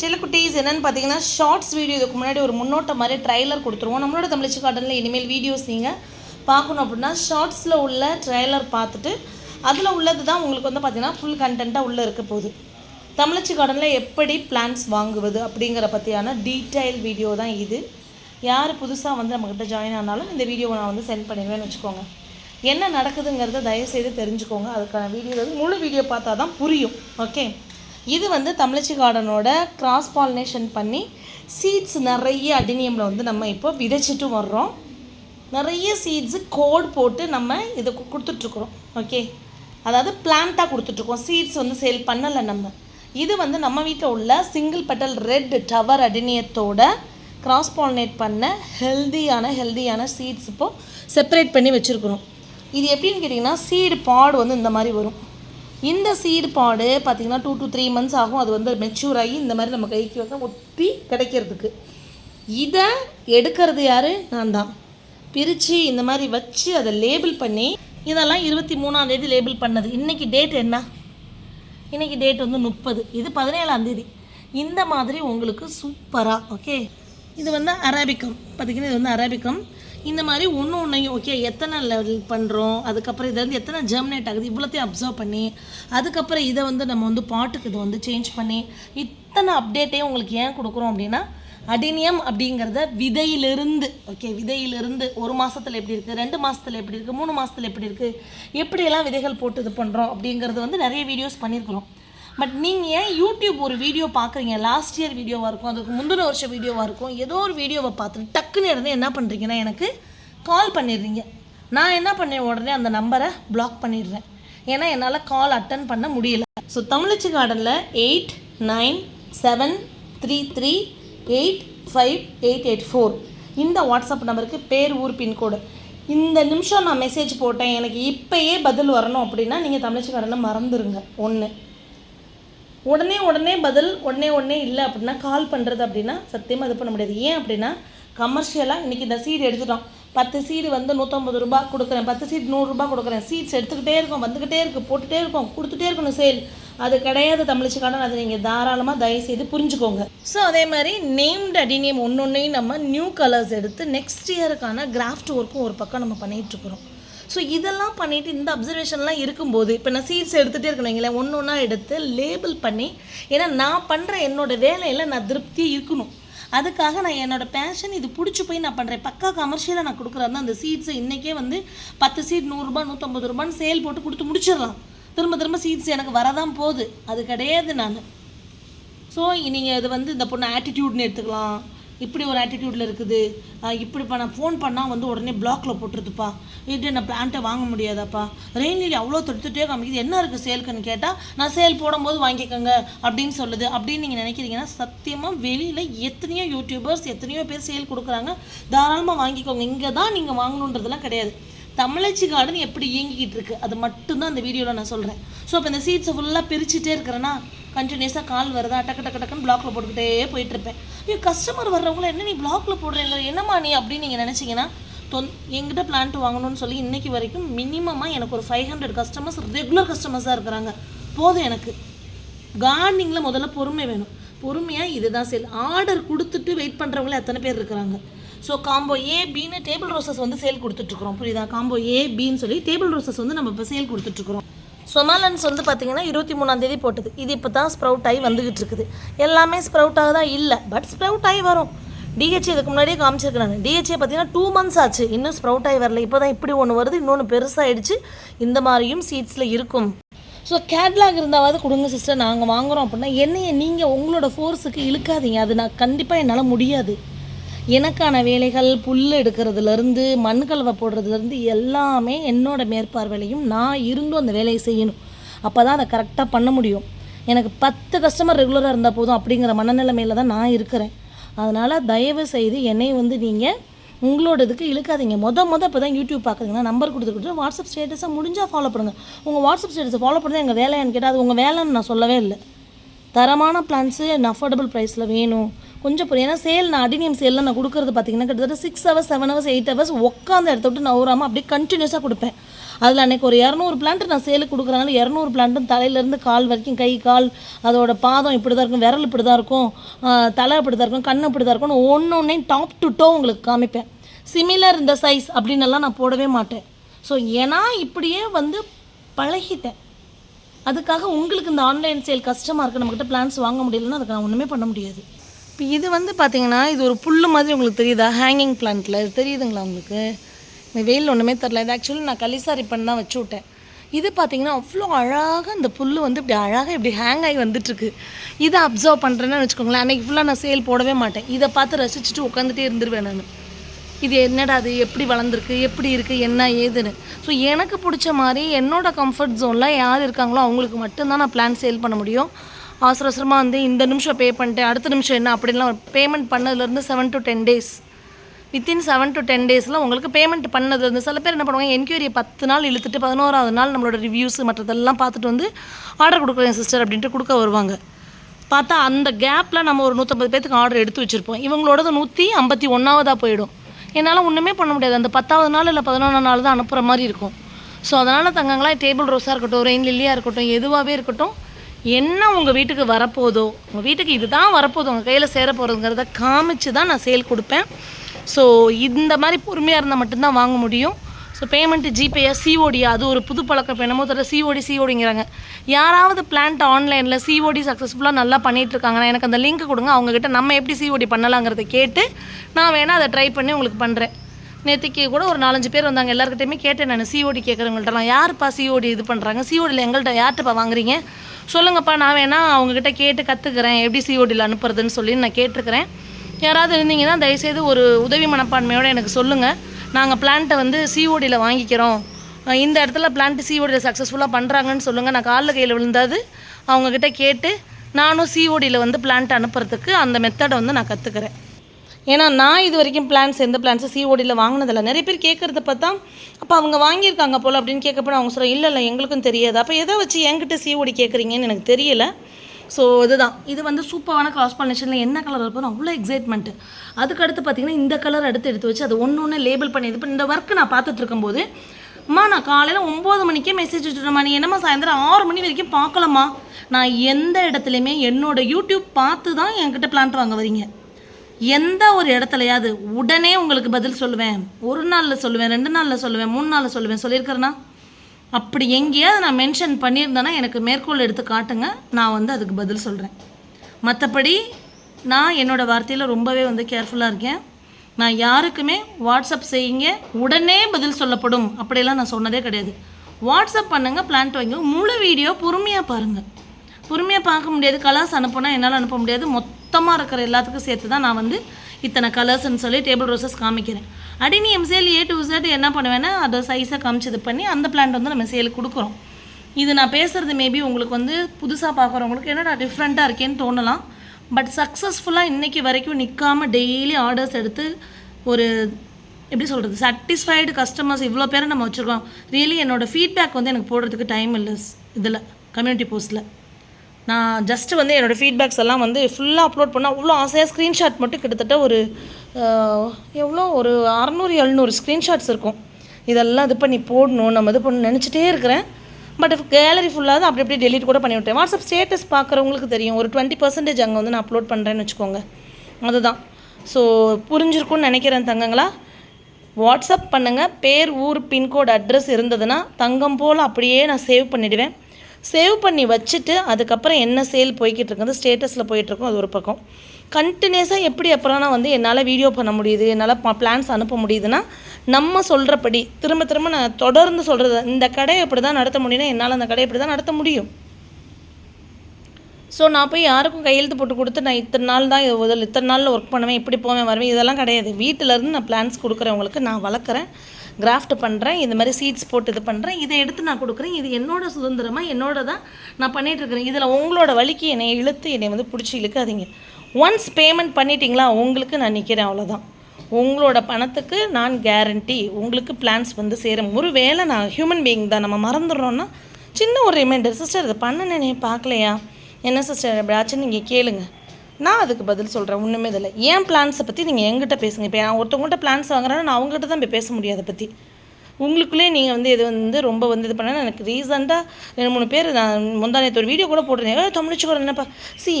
சில குட்டீஸ் என்னென்னு பார்த்தீங்கன்னா ஷார்ட்ஸ் வீடியோ இதுக்கு முன்னாடி ஒரு முன்னோட்டம் மாதிரி ட்ரைலர் கொடுத்துருவோம். நம்மளோட தமிழ்ச்சி கார்டனில் இனிமேல் வீடியோஸ் நீங்கள் பார்க்கணும் அப்படின்னா ஷார்ட்ஸில் உள்ள ட்ரைலர் பார்த்துட்டு அதில் உள்ளது தான் உங்களுக்கு வந்து பார்த்தீங்கன்னா ஃபுல் கண்டென்ட்டாக உள்ளே இருக்க போகுது. தமிழ்ச்சி கார்டனில் எப்படி பிளான்ஸ் வாங்குவது அப்படிங்கிற பற்றியான டீட்டெயில் வீடியோ தான் இது. யார் புதுசாக வந்து நம்மக்கிட்ட ஜாயின் ஆனாலும் இந்த வீடியோவை நான் வந்து சென்ட் பண்ணிடுவேன்னு வச்சுக்கோங்க. என்ன நடக்குதுங்கிறத தயவுசெய்து தெரிஞ்சுக்கோங்க. அதுக்கான வீடியோ வந்து முழு வீடியோ பார்த்தா தான் புரியும். ஓகே இது வந்து தமிழச்சி கார்டனோட கிராஸ் பாலினேஷன் பண்ணி சீட்ஸ் நிறைய அடினியமில் வந்து நம்ம இப்போ விதைச்சிட்டு வர்றோம். நிறைய சீட்ஸு கோட் போட்டு நம்ம இதை கொடுத்துட்ருக்குறோம். ஓகே அதாவது பிளான்ட்டாக கொடுத்துட்ருக்கோம். சீட்ஸ் வந்து சேல் பண்ணலை நம்ம. இது வந்து நம்ம வீட்டில் உள்ள சிங்கிள் பெட்டல் ரெட் டவர் அடினியத்தோட கிராஸ் பாலினேட் பண்ண ஹெல்தியான ஹெல்தியான சீட்ஸ் இப்போது செப்பரேட் பண்ணி வச்சுருக்குறோம். இது எப்படின்னு கேட்டிங்கன்னா சீடு பாடு வந்து இந்த மாதிரி வரும். இந்த சீடு பாடு பார்த்திங்கன்னா டூ டு த்ரீ மந்த்ஸ் ஆகும். அது வந்து மெச்சூர் ஆகி இந்த மாதிரி நம்ம கைக்கு வந்து ஒத்தி கிடைக்கிறதுக்கு. இதை எடுக்கிறது யார்? நான் தான். பிரித்து இந்த மாதிரி வச்சு அதை லேபிள் பண்ணி இதெல்லாம் இருபத்தி மூணாம் தேதி லேபிள் பண்ணது. இன்றைக்கி டேட் என்ன? இன்றைக்கி டேட் வந்து முப்பது. இது பதினேழாந்தேதி இந்த மாதிரி உங்களுக்கு சூப்பராக ஓகே இது வந்து அராபிக்கம் பார்த்திங்கன்னா இது வந்து அராபிக்கம் இந்த மாதிரி ஒன்று ஒன்றையும் ஓகே எத்தனை லெவல் பண்ணுறோம் அதுக்கப்புறம் இதை வந்து எத்தனை ஜெர்மினேட் ஆகுது இவ்வளோத்தையும் அப்சர்வ் பண்ணி அதுக்கப்புறம் இதை வந்து நம்ம வந்து பாட்டுக்கு இதை வந்து சேஞ்ச் பண்ணி இத்தனை அப்டேட்டையும் உங்களுக்கு ஏன் கொடுக்குறோம் அப்படின்னா அடினியம் அப்படிங்கிறத விதையிலிருந்து ஓகே விதையிலிருந்து ஒரு மாதத்தில் எப்படி இருக்குது ரெண்டு மாதத்தில் எப்படி இருக்குது மூணு மாதத்தில் எப்படி இருக்குது எப்படியெல்லாம் விதைகள் போட்டு இது பண்ணுறோம் அப்படிங்கிறது வந்து நிறைய வீடியோஸ் பண்ணியிருக்கிறோம். பட் நீங்கள் ஏன் யூடியூப் ஒரு வீடியோ பார்க்குறீங்க? லாஸ்ட் இயர் வீடியோவாக இருக்கும் அதுக்கு முந்தின வருஷம் வீடியோவாக இருக்கும். ஏதோ ஒரு வீடியோவை பார்த்துட்டு டக்குன்னு இருந்து என்ன பண்ணுறீங்கன்னா எனக்கு கால் பண்ணிடுறீங்க. நான் என்ன பண்ணேன்? உடனே அந்த நம்பரை பிளாக் பண்ணிடுறேன். ஏன்னா என்னால் கால் அட்டன் பண்ண முடியல. ஸோ தமிழச்சி கார்டனில் eight nine seven three three eight five eight eight four இந்த வாட்ஸ்அப் நம்பருக்கு பேர் ஊர் பின்கோடு இந்த நிமிஷம் நான் மெசேஜ் போட்டேன். எனக்கு இப்போயே பதில் வரணும் அப்படின்னா நீங்கள் தமிழச்சி கார்டனை மறந்துருங்க. ஒன்று உடனே உடனே பதில் உடனே உடனே இல்லை அப்படின்னா கால் பண்ணுறது அப்படின்னா சத்தியமாக இது பண்ண முடியாது. ஏன் அப்படின்னா கமர்ஷியலாக இன்றைக்கி இந்த சீடு எடுத்துட்டோம். பத்து சீடு வந்து நூற்றம்பது ரூபா கொடுக்குறேன். பத்து சீட் நூறுரூபா கொடுக்குறேன். சீட்ஸ் எடுத்துக்கிட்டே இருக்கும் வந்துக்கிட்டே இருக்கும் போட்டுகிட்டே இருக்கோம் கொடுத்துட்டே இருக்கணும் சேல் அது கிடையாது தமிழிச்சு அதை நீங்கள் தாராளமாக தயவுசெய்து புரிஞ்சுக்கோங்க. ஸோ அதே மாதிரி நேம்டு அடிநேம் ஒன்று ஒன்றையும் நம்ம நியூ கலர்ஸ் எடுத்து நெக்ஸ்ட் இயருக்கான கிராஃப்ட் ஒர்க்கும் ஒரு பக்கம் நம்ம பண்ணிகிட்ருக்குறோம் ஸோ இதெல்லாம் பண்ணிவிட்டு இந்த அப்சர்வேஷன்லாம் இருக்கும்போது இப்போ நான் சீட்ஸ் எடுத்துகிட்டே இருக்கணும் வைங்களேன் ஒன்று ஒன்றா எடுத்து லேபிள் பண்ணி ஏன்னா நான் பண்ணுற என்னோட வேலையில் நான் திருப்தி இருக்கணும். அதுக்காக நான் என்னோட பேஷன் இது பிடிச்சி போய் நான் பண்ணுறேன் பக்கா கமர்ஷியலாக நான் கொடுக்குறேன் அந்த சீட்ஸை இன்றைக்கே வந்து பத்து சீட் நூறுரூபா நூற்றம்பது ரூபான்னு சேல் போட்டு கொடுத்து முடிச்சிடலாம். திரும்ப திரும்ப சீட்ஸ் எனக்கு வரதான் போகுது. அது கிடையாது நான். ஸோ நீங்கள் இது வந்து இந்த பொண்ணு ஆட்டிடியூட்னு எடுத்துக்கலாம். இப்படி ஒரு ஆட்டிடியூடில் இருக்குது. இப்படி பண்ண ஃபோன் பண்ணால் வந்து உடனே பிளாக்கில் போட்டுருதுப்பா. இது நான் பிளான்ட்டை வாங்க முடியாதாப்பா. ரெயின்லி அவ்வளோ தொடுத்துட்டே காமிக்குது. என்ன இருக்குது சேலுக்குன்னு கேட்டால் நான் சேல் போடும்போது வாங்கிக்கோங்க அப்படின்னு சொல்லுது. அப்படின்னு நீங்கள் நினைக்கிறீங்கன்னா சத்தியமாக வெளியில் எத்தனையோ யூடியூபர்ஸ் எத்தனையோ பேர் சேல் கொடுக்குறாங்க. தாராளமாக வாங்கிக்கோங்க. இங்கே தான் நீங்கள் வாங்கணுன்றதெல்லாம் கிடையாது. தமிழச்சி கார்டன் எப்படி இயங்கிக்கிட்டு இருக்கு? அது மட்டும்தான் அந்த வீடியோவில் நான் சொல்கிறேன் ஸோ இப்போ இந்த சீட்ஸை ஃபுல்லாக பிரிச்சுட்டே இருக்கிறேன்னா கண்டினியூஸாக கால் வருதா டக்கு டக்கு டக்குன்னு பிளாக்ல போட்டுக்கிட்டே போயிட்டு ஏ கஸ்டமர் வர்றவங்கள என்ன நீ பிளாக்ல போடுறீங்க என்னம்மா நீ அப்படின்னு நீங்கள் நினச்சிங்கன்னா தொன் எங்கிட்ட பிளான்ட் வாங்கணும்னு சொல்லி இன்னைக்கு வரைக்கும் மினிமமாக எனக்கு ஒரு ஃபைவ் ஹண்ட்ரட் கஸ்டமர்ஸ் ரெகுலர் கஸ்டமர்ஸாக இருக்கிறாங்க. போதும் எனக்கு. கார்டனிங்கில் முதல்ல பொறுமை வேணும். பொறுமையாக இதுதான் சேல் ஆர்டர் கொடுத்துட்டு வெயிட் பண்ணுறவங்களே எத்தனை பேர் இருக்கிறாங்க? ஸோ காம்போ ஏ பின்னு டேபிள் ரோசஸ் வந்து சேல் கொடுத்துட்ருக்குறோம் புரியுதா? காம்போ ஏ பின்னு சொல்லி டேபிள் ரோசஸ் வந்து நம்ம இப்போ சேல் கொடுத்துட்ருக்குறோம் சொமாலன்ஸ் வந்து பார்த்தீங்கன்னா இருபத்தி மூணாம் தேதி போட்டது. இது இப்போ தான் ஸ்ப்ரவுட் ஆகி வந்துகிட்டு இருக்குது எல்லாமே ஸ்ப்ரவுட்டாக தான் இல்லை பட் ஸ்ப்ரவுட் ஆகி வரும். டிஹெச்ஏ இதுக்கு முன்னாடியே காமிச்சிருக்கிறாங்க. டிஹெச்ஏ பார்த்தீங்கன்னா டூ மந்த்ஸ் ஆச்சு. இன்னும் ஸ்ப்ரவுட் ஆகி வரல. இப்போ தான் இப்படி ஒன்று வருது. இன்னொன்று பெருசாகிடுச்சு இந்த மாதிரியும் சீட்ஸில் இருக்கும். ஸோ கேட்லாக் இருந்தாவது கொடுங்க சிஸ்டர் நாங்கள் வாங்குறோம் அப்படின்னா என்னையை நீங்கள் உங்களோட ஃபோர்ஸுக்கு இழுக்காதீங்க. அது நான் கண்டிப்பாக என்னால் முடியாது. எனக்கான வேலைகள் புல் எடுக்கிறதுலேருந்து மண் கலவை போடுறதுலேருந்து எல்லாமே என்னோடய மேற்பார்வையிலையும் நான் இருந்தும் அந்த வேலையை செய்யணும். அப்போ தான் அதை கரெக்டாக பண்ண முடியும். எனக்கு பத்து கஸ்டமர் ரெகுலராக இருந்தால் போதும் அப்படிங்கிற மனநிலைமையில் தான் நான் இருக்கிறேன். அதனால் தயவு செய்து என்னை வந்து நீங்கள் உங்களோட இதுக்கு இழுக்காதீங்க. மொத மொதல் இப்போ தான் யூடியூப் பார்க்குறீங்கன்னா நம்பர் கொடுத்துக்கிட்டு வாட்ஸ்அப் ஸ்டேட்டஸை முடிஞ்சால் ஃபாலோ பண்ணுங்கள் உங்கள் வாட்ஸ்அப் ஸ்டேட்டஸை ஃபாலோ பண்ணுறது எங்கள் வேலையான்னு கேட்டால் அது உங்கள் வேலைன்னு நான் சொல்லவே இல்லை. தரமான பிளான்ஸு அஃபோர்டபுள் ப்ரைஸில் வேணும். கொஞ்சம் புரியும். ஏன்னா சேல் நான் அடினியம் சேலில் நான் கொடுக்குறது பார்த்தீங்கன்னா கிட்டத்தட்ட six hours seven hours eight hours உட்காந்து இடத்த விட்டு நவுறாமல் அப்படியே கண்டினியூஸாக கொடுப்பேன். அதில் அன்றைக்கி ஒரு இரநூறு பிளான்ட் நான் சேலுக்கு கொடுக்குறனால இரநூறு பிளான்ட்டும் தலையிலேருந்து கால் வரைக்கும் கை கால் அதோட பாதம் இப்படி தான் இருக்கும் விரல் இப்படி தான் இருக்கும் தலை இப்படி தான் இருக்கும் கண் இப்படி தான் இருக்கும்னு ஒன்று ஒன்றையும் டாப் டு டோ உங்களுக்கு காமிப்பேன். சிமிலர் இந்த சைஸ் அப்படின்னு நான் போடவே மாட்டேன். ஸோ ஏன்னா இப்படியே வந்து பழகிட்டேன். அதுக்காக உங்களுக்கு இந்த ஆன்லைன் சேல் கஷ்டமாக இருக்குது நம்மக்கிட்ட பிளான்ஸ் வாங்க முடியலன்னா அதுக்கு நான் ஒன்றுமே பண்ண முடியாது. இப்போ இது வந்து பார்த்தீங்கன்னா இது ஒரு புல் மாதிரி உங்களுக்கு தெரியுதா? ஹேங்கிங் பிளான்ட்டில் இது தெரியுதுங்களா உங்களுக்கு? இந்த வெயில் ஒன்றுமே தெரில. இது ஆக்சுவலி நான் களிசாரி பண்ணி தான் வச்சு விட்டேன். இது பார்த்தீங்கன்னா அவ்வளோ அழகாக அந்த புல் வந்து இப்படி அழகாக இப்படி ஹேங் ஆகி வந்துட்டுருக்கு. இதை அப்சர்வ் பண்ணுறேன்னு வச்சுக்கோங்களேன். அன்றைக்கி ஃபுல்லாக நான் சேல் போடவே மாட்டேன். இதை பார்த்து ரசிச்சுட்டு உட்காந்துட்டே இருந்துருவேன் நான். இது என்னடா அது எப்படி வளர்ந்துருக்கு? எப்படி இருக்குது என்ன ஏதுன்னு. ஸோ எனக்கு பிடிச்ச மாதிரி என்னோடய கம்ஃபர்ட் ஜோனில் யார் இருக்காங்களோ அவங்களுக்கு மட்டும்தான் நான் பிளான் சேல் பண்ண முடியும். அவசர அவசரமாக வந்து இந்த நிமிஷம் பே பண்ணிட்டேன் அடுத்த நிமிஷம் என்ன அப்படிலாம் பேமெண்ட் பண்ணதுலேருந்து seven to ten days within seven to ten டேஸில் உங்களுக்கு பேமெண்ட் பண்ணதுலேருந்து சில பேர் என்ன பண்ணுவாங்க என்கொயரியை பத்து நாள் இழுத்துட்டு பதினோராவது நாள் நம்மளோட ரிவ்யூஸ் மற்றதெல்லாம் பார்த்துட்டு வந்து ஆர்டர் கொடுக்குறேன் சிஸ்டர் அப்படின்ட்டு கொடுக்க வருவாங்க. பார்த்தா அந்த கேப்பில் நம்ம ஒரு நூற்றம்பது பேத்துக்கு ஆர்டர் எடுத்து வச்சுருப்போம். இவங்களோடது நூற்றி ஐம்பத்தி ஒன்றாவதாக போயிடும். என்னால் ஒன்றுமே பண்ண முடியாது. அந்த பத்தாவது நாள் இல்லை பதினொன்றாம் நாள் தான் அனுப்புகிற மாதிரி இருக்கும். ஸோ அதனால் தங்கங்களா டேபிள் ரோஸாக இருக்கட்டும் ரெயின் லில்லியாக இருக்கட்டும் எதுவாகவே இருக்கட்டும் என்ன உங்கள் வீட்டுக்கு வரப்போதோ உங்கள் வீட்டுக்கு இதுதான் வரப்போதோ உங்கள் கையில் சேர போகிறதுங்கிறத காமிச்சு தான் நான் சேல் கொடுப்பேன். ஸோ இந்த மாதிரி பொறுமையாக இருந்தால் மட்டும்தான் வாங்க முடியும். ஸோ பேமெண்ட்டு ஜிபேயா சிஓடியா அது ஒரு புது பழக்கம். இப்போ என்னமோ தெரியல சிஓடி சிஓடிங்கிறாங்க யாராவது பிளான்ட் ஆன்லைனில் சிஓடி சக்ஸஸ்ஃபுல்லாக நல்லா பண்ணிகிட்ருக்காங்கன்னா எனக்கு அந்த லிங்க் கொடுங்க. அவங்கக்கிட்ட நம்ம எப்படி சிஓடி பண்ணலாங்கிறத கேட்டு நான் வேணால் அதை ட்ரை பண்ணி உங்களுக்கு பண்ணுறேன் நேற்றுக்கு கூட ஒரு நாலஞ்சு பேர் வந்தாங்க. எல்லாருக்கிட்டையுமே கேட்டேன் நான். சிஓடி கேட்குறவங்கள்ட்டலாம் யாருப்பா சிஓடி இது பண்ணுறாங்க சிஓடியில் எங்கள்கிட்ட யார்கிட்டப்பா வாங்குறீங்க? சொல்லுங்கப்பா நான் வேணால் அவங்கக்கிட்ட கேட்டு கற்றுக்கிறேன் எப்படி சிஓடியில் அனுப்புறதுன்னு சொல்லி நான் கேட்டிருக்கிறேன். யாராவது இருந்தீங்கன்னா தயவுசெய்து ஒரு உதவி மனப்பான்மையோடு எனக்கு சொல்லுங்கள் நாங்கள் பிளான்ட்டை வந்து சிஓடியில் வாங்கிக்கிறோம். இந்த இடத்துல பிளான்ட் சிஓடியில் சக்ஸஸ்ஃபுல்லாக பண்ணுறாங்கன்னு சொல்லுங்கள் நான் காலில் கையில் விழுந்தாது. அவங்கக்கிட்ட கேட்டு நானும் சிஓடியில் வந்து பிளான்ட் அனுப்புறதுக்கு அந்த மெத்தடை வந்து நான் கற்றுக்கிறேன் ஏன்னா நான் இது வரைக்கும் பிளான்ஸ் எந்த பிளான்ஸும் சிஓடியில் வாங்கினதில்ல. நிறைய பேர் கேட்குறத பார்த்தா அப்போ அவங்க வாங்கியிருக்காங்க போல் அப்படின்னு கேட்கப்போ அவங்க சொல்கிறேன் இல்லை இல்லை எங்களுக்கும் தெரியாது. அப்போ எதை வச்சு என்கிட்ட சிஓடி கேட்குறீங்கன்னு எனக்கு தெரியல. ஸோ இதுதான். இது வந்து சூப்பரான கிராஸ் பாலினேஷனில் என்ன கலர் இருப்போம் அவ்வளோ எக்ஸைட்மெண்ட்டு அதுக்கடுத்து பார்த்தீங்கன்னா இந்த கலர் அடுத்து எடுத்து வச்சு அது ஒன்று ஒன்று லேபிள் பண்ணி இது பண்ணி இந்த ஒர்க்கு நான் பார்த்துட்டு இருக்கும்போது அம்மா நான் காலையில் ஒம்பது மணிக்கே மெசேஜ் விட்டுருமா நீ என்னம்மா சாயந்தரம் ஆறு மணி வரைக்கும் பார்க்கலம்மா. நான் எந்த இடத்துலையுமே என்னோட யூடியூப் பார்த்து தான் என்கிட்ட பிளான்ட் வாங்க வரீங்க எந்த ஒரு இடத்துலையாவது உடனே உங்களுக்கு பதில் சொல்லுவேன். ஒரு நாளில் சொல்லுவேன் ரெண்டு நாளில் சொல்லுவேன் மூணு நாளில் சொல்லுவேன் சொல்லியிருக்கிறேன்னா அப்படி எங்கேயாவது நான் மென்ஷன் பண்ணியிருந்தேன்னா எனக்கு மேற்கோள் எடுத்து காட்டுங்க நான் வந்து அதுக்கு பதில் சொல்கிறேன் மற்றபடி நான் என்னோடய வார்த்தையில் ரொம்பவே வந்து கேர்ஃபுல்லாக இருக்கேன். நான் யாருக்குமே வாட்ஸ்அப் செய்யுங்க உடனே பதில் சொல்லப்படும். அப்படியெல்லாம் நான் சொன்னதே கிடையாது. வாட்ஸ்அப் பண்ணுங்கள் பிளான்ட் வாங்கி. முழு வீடியோ பொறுமையாக பாருங்கள் பொறுமையாக பார்க்க முடியாது. கலர்ஸ் அனுப்புனா என்னால் அனுப்ப முடியாது. மொத்த மொத்தமாக இருக்கிற எல்லாத்துக்கும் சேர்த்து தான் நான் வந்து இத்தனை கலர்ஸ்ன்னு சொல்லி டேபிள் ரோசஸ் காமிக்கிறேன். அடி நீ எம்சேல் ஏ டு Z என்ன பண்ணுவேன்னா அதை சைஸை காமிச்சு இது பண்ணி அந்த பிளான்ட் வந்து நம்ம சேலுக்கு கொடுக்குறோம். இது நான் பேசுகிறது மேபி உங்களுக்கு வந்து புதுசாக பார்க்குறவங்களுக்கு என்னடா டிஃப்ரெண்ட்டாக இருக்கேன்னு தோணலாம். பட் சக்ஸஸ்ஃபுல்லாக இன்றைக்கி வரைக்கும் நிற்காம டெய்லி ஆர்டர்ஸ் எடுத்து ஒரு எப்படி சொல்கிறது சாட்டிஸ்ஃபைடு கஸ்டமர்ஸ் இவ்வளோ பேரை நம்ம வச்சுருக்கோம். ரியலி என்னோடய ஃபீட்பேக் வந்து எனக்கு போடுறதுக்கு டைம் இல்லை இதில் கம்யூனிட்டி போஸ்ட்டில் நான் ஜஸ்ட்டு வந்து என்னோடய ஃபீட்பேக்ஸ் எல்லாம் வந்து ஃபுல்லாக அப்லோட் பண்ணால் அவ்வளோ ஆசையாக ஸ்க்ரீன்ஷாட் மட்டும் கிட்டத்தட்ட ஒரு எவ்வளோ? ஒரு அறநூறு எழுநூறு ஸ்க்ரீன்ஷாட்ஸ் இருக்கும். இதெல்லாம் இது பண்ணி போடணும். நம்ம இது பண்ணணும் நினச்சிட்டே இருக்கிறேன். பட் கேலரி ஃபுல்லாக தான் அப்படி அப்படியே டெலிட் கூட பண்ணி விட்டேன் வாட்ஸ்அப் ஸ்டேட்டஸ் பார்க்குறவங்களுக்கு தெரியும். ஒரு டுவெண்ட்டி பர்சன்டேஜ் அங்கே வந்து நான் அப்லோட் பண்ணுறேன்னு வச்சுக்கோங்க. அதுதான். ஸோ புரிஞ்சிருக்கும்னு நினைக்கிறேன் தங்கங்களா. வாட்ஸ்அப் பண்ணுங்கள் பேர் ஊர் பின்கோடு அட்ரஸ் இருந்ததுன்னா தங்கம் போல் அப்படியே நான் சேவ் பண்ணிவிடுவேன் சேவ் பண்ணி வச்சுட்டு அதுக்கப்புறம் என்ன சேல் போய்கிட்டு இருக்குது ஸ்டேட்டஸில் போயிட்டுருக்கோம் அது ஒரு பக்கம். கண்டினியூஸாக எப்படி அப்புறம்னா வந்து என்னால் வீடியோ பண்ண முடியுது என்னால் பிளான்ஸ் அனுப்ப முடியுதுன்னா நம்ம சொல்கிறபடி திரும்ப திரும்ப நான் தொடர்ந்து சொல்கிறது இந்த கடையை இப்படி தான் நடத்த முடியும்னா என்னால் அந்த கடையை இப்படி தான் நடத்த முடியும். ஸோ நான் போய் யாருக்கும் கையெழுத்து போட்டு கொடுத்து நான் இத்தனை நாள் தான் இது இத்தனை நாளில் ஒர்க் பண்ணுவேன் இப்படி போவேன் வருவேன் இதெல்லாம் கிடையாது. வீட்டிலேருந்து நான் பிளான்ஸ் கொடுக்குறவங்களுக்கு நான் வளர்க்குறேன். கிராஃப்ட் பண்ணுறேன் இந்த மாதிரி சீட்ஸ் போட்டு இது பண்ணுறேன் இதை எடுத்து நான் கொடுக்குறேன். இது என்னோட சுதந்திரமாக என்னோட தான் நான் பண்ணிகிட்டு இருக்கிறேன். இதில் உங்களோட வழிக்கு என்னை இழுத்து என்னை வந்து பிடிச்சி இழுக்காதீங்க. ஒன்ஸ் பேமெண்ட் பண்ணிட்டீங்களா உங்களுக்கு நான் நிற்கிறேன் அவ்வளோதான் உங்களோட பணத்துக்கு நான் கேரண்டி உங்களுக்கு பிளான்ஸ் வந்து சேரும். ஒரு வேளை நான் ஹியூமன் பீயிங் தான் நம்ம மறந்துடுறோன்னா சின்ன ஒரு ரிமைண்டர் சிஸ்டர் இதை பண்ணனே பார்க்கலையா? என்ன சிஸ்டர் எப்படியாச்சும் நீங்கள் கேளுங்கள் நான் அதுக்கு பதில் சொல்கிறேன் ஒன்றுமே இதில் ஏன் பிளான்ஸை பற்றி நீங்கள் எங்கிட்ட பேசுங்க. இப்போ நான் ஒருத்தவங்கள்ட்ட பிளான்ஸ் வாங்குறேன்னா நான் அவங்ககிட்ட தான் போய் பேச முடியும் அதை பற்றி உங்களுக்குள்ளே நீங்கள் வந்து இது வந்து ரொம்ப வந்து இது பண்ண எனக்கு ரீசெண்டாக ரெண்டு மூணு பேர் நான் முந்தானத்து ஒரு வீடியோ கூட போட்டிருந்தேன். தமிழிச்சு என்னப்பா? சி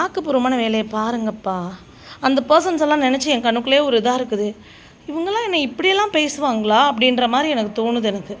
ஆக்கப்பூர்வமான வேலையை பாருங்கப்பா. அந்த பர்சன்ஸ் எல்லாம் நினச்சி என் கண்ணுக்குள்ளே ஒரு இதாக இருக்குது. இவங்கெல்லாம் என்னை இப்படியெல்லாம் பேசுவாங்களா அப்படின்ற மாதிரி எனக்கு தோணுது எனக்கு.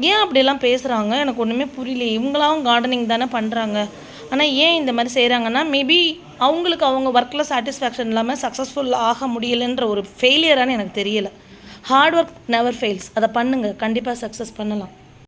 ஏன் அப்படியெல்லாம் பேசுகிறாங்க எனக்கு ஒன்றுமே புரியல. இவங்களாவும் கார்டனிங் தானே பண்ணுறாங்க ஆனால் ஏன் இந்த மாதிரி செய்கிறாங்கன்னா மேபி அவங்களுக்கு அவங்க ஒர்க்கில் சாட்டிஸ்ஃபேக்ஷன் இல்லாமல் சக்ஸஸ்ஃபுல் ஆக முடியலைன்ற ஒரு ஃபெயிலியரானு எனக்கு தெரியலை. ஹார்ட் ஒர்க் நெவர் ஃபெயில்ஸ் அதை பண்ணுங்கள் கண்டிப்பாக சக்ஸஸ் பண்ணலாம்.